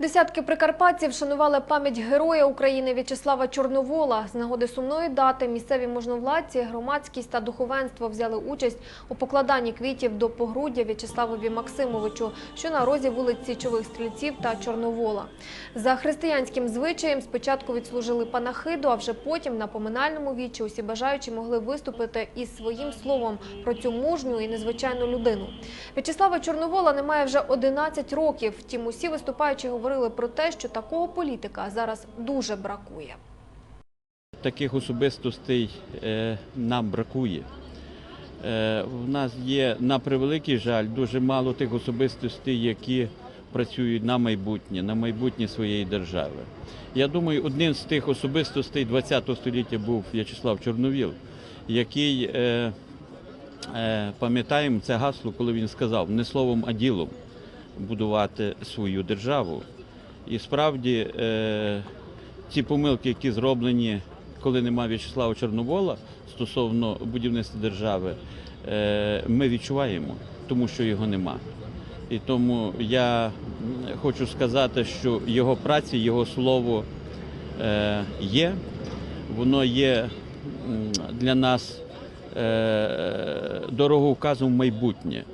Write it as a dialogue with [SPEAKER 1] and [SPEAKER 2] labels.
[SPEAKER 1] Десятки прикарпатців шанували пам'ять героя України В'ячеслава Чорновола. З нагоди сумної дати місцеві можновладці, громадськість та духовенство взяли участь у покладанні квітів до погруддя В'ячеславові Максимовичу, що на розі вулиць Січових Стрільців та Чорновола. За християнським звичаєм спочатку відслужили панахиду, а вже потім на поминальному вічі усі бажаючі могли виступити із своїм словом про цю мужню і незвичайну людину. В'ячеслава Чорновола немає вже 11 років. Втім, усі виступаючі говорили про те, що такого політика зараз дуже бракує.
[SPEAKER 2] Таких особистостей е, нам бракує. Е, в нас є, на превеликий жаль, дуже мало тих особистостей, які працюють на майбутнє, на майбутнє своєї держави. Я думаю, одним з тих особистостей ХХ століття був В'ячеслав Чорновіл, який, е, е, пам'ятаємо це гасло, коли він сказав не словом, а ділом будувати свою державу. І справді е, ці помилки, які зроблені, коли немає В'ячеслава Чорновола стосовно будівництва держави, е, ми відчуваємо, тому що його нема. І тому я хочу сказати, що його праця, його слово е, є, воно є для нас е, дороговказом в майбутнє.